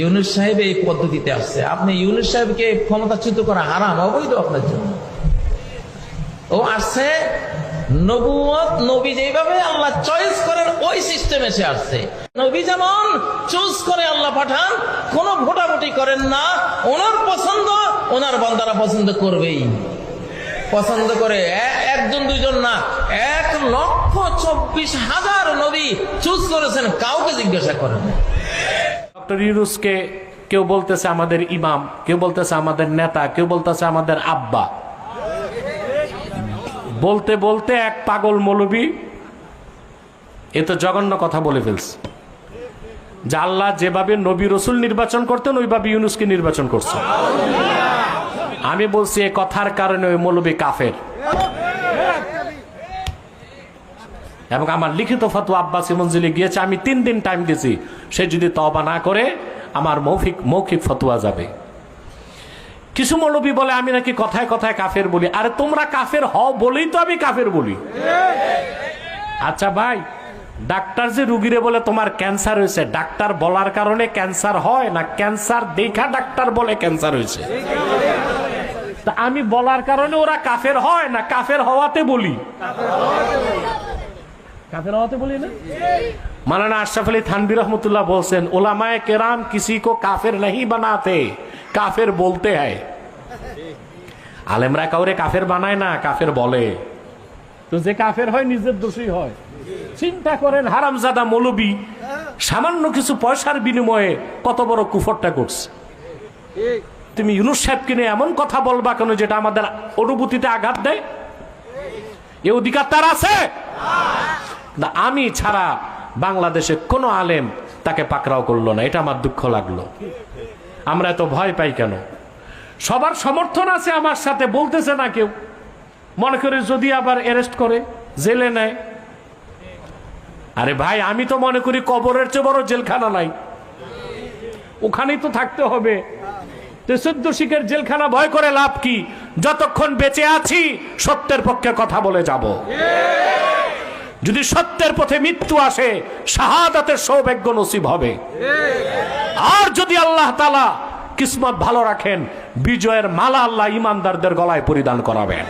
ইউনুস সাহেব এই পদ্ধতিতে আসছে। আপনি ইউনুস সাহেবকে ক্ষমতাচ্যুত করা হারাম, অবৈধ আপনার জন্য। ও আসছে নবী যেভাবে আল্লাহ চয়েস করেন, ওই আসছে। নবী যেমন চুজ করে আল্লাহ পাঠান করেন না, ওনার পছন্দ ওনার পছন্দ করবেই। পছন্দ করে একজন, দুইজন না, এক লক্ষ চব্বিশ হাজার নবী চুজ করেছেন, কাউকে জিজ্ঞাসা করেন। ডক্টর ইউনুসকে কেউ বলতেছে আমাদের ইমাম, কেউ বলতেছে আমাদের নেতা, কেউ বলতেছে আমাদের আব্বা। বলতে বলতে এক পাগল মৌলবি এ তো জঘন্য কথা বলে ফেলছে। যে আল্লাহ যেভাবে নবী রসুল নির্বাচন করতেন, ওইভাবে ইউনুসকে নির্বাচন করছে। আমি বলছি এ কথার কারণে ওই মৌলবী কাফের। এবং আমার লিখিত ফতোয়া আব্বাসি মঞ্জিলে গিয়েছে, আমি তিন দিন টাইম দিয়েছি সে যদি তবা না করে, আমার মৌখিক মৌখিক ফতোয়া যাবে। কিছু মৌলবী বলে, আমি নাকি কথায় কথায় কাফের বলি। আরে, তোমরা কাফের হও বলেই তো আমি কাফের বলি। আচ্ছা ভাই, ডাক্তার যে রুগীরে বলে তোমার ক্যান্সার হয়েছে, ডাক্তার বলার কারণে ক্যান্সার হয় না ক্যান্সার দেখা ডাক্তার বলে ক্যান্সার হয়েছে? আমি বলার কারণে ওরা কাফের হয় না, কাফের হওয়াতে বলি। কাফের হওয়াতে বলি না? মালানা আশরাফ আলী থানবী রহমতুল্লাহ বলছেন ওলামায়ে কেরাম কিসি কো কাফের नहीं বানাতে কাফের বলতে হয়। আলেমরা কাউরে কাফের বানায় না কাফের বলে। তো যে কাফের হয় নিজের দোষী হয়। চিন্তা করেন হারামজাদা মৌলবী সামান্য কিছু পয়সার বিনিময়ে কত বড় কুফরটা করছে। তুমি ইউনুস সাহেবকে নিয়ে এমন কথা বলবা কেন যেটা আমাদের অনুভূতিতে আঘাত দেয়? এ অধিকার তার আছে? না, আমি ছাড়া বাংলাদেশে কোনো আলেম তাকে পাকড়াও করল না, এটা আমার দুঃখ লাগল। আমরা এত ভয় পাই কেন? সবার সমর্থন আছে আমার সাথে, বলতেছে না কেউ। মনে করে যদি আবার অ্যারেস্ট করে, জেলে নেয়। আরে ভাই, আমি তো মনে করি কবরের চেয়ে বড় জেলখানা নাই। ওখানেই তো থাকতে হবে। চোদ্দ শিখের জেলখানা ভয় করে লাভ কি? যতক্ষণ বেঁচে আছি, সত্যের পক্ষে কথা বলে যাব। যদি সত্যের পথে মৃত্যু আসে, শাহাদাতের সৌভাগ্য নসিব হবে। আর যদি আল্লাহ তালা কিসমত ভালো রাখেন, বিজয়ের মালা আল্লাহ ইমানদারদের গলায় পরিধান করাবেন।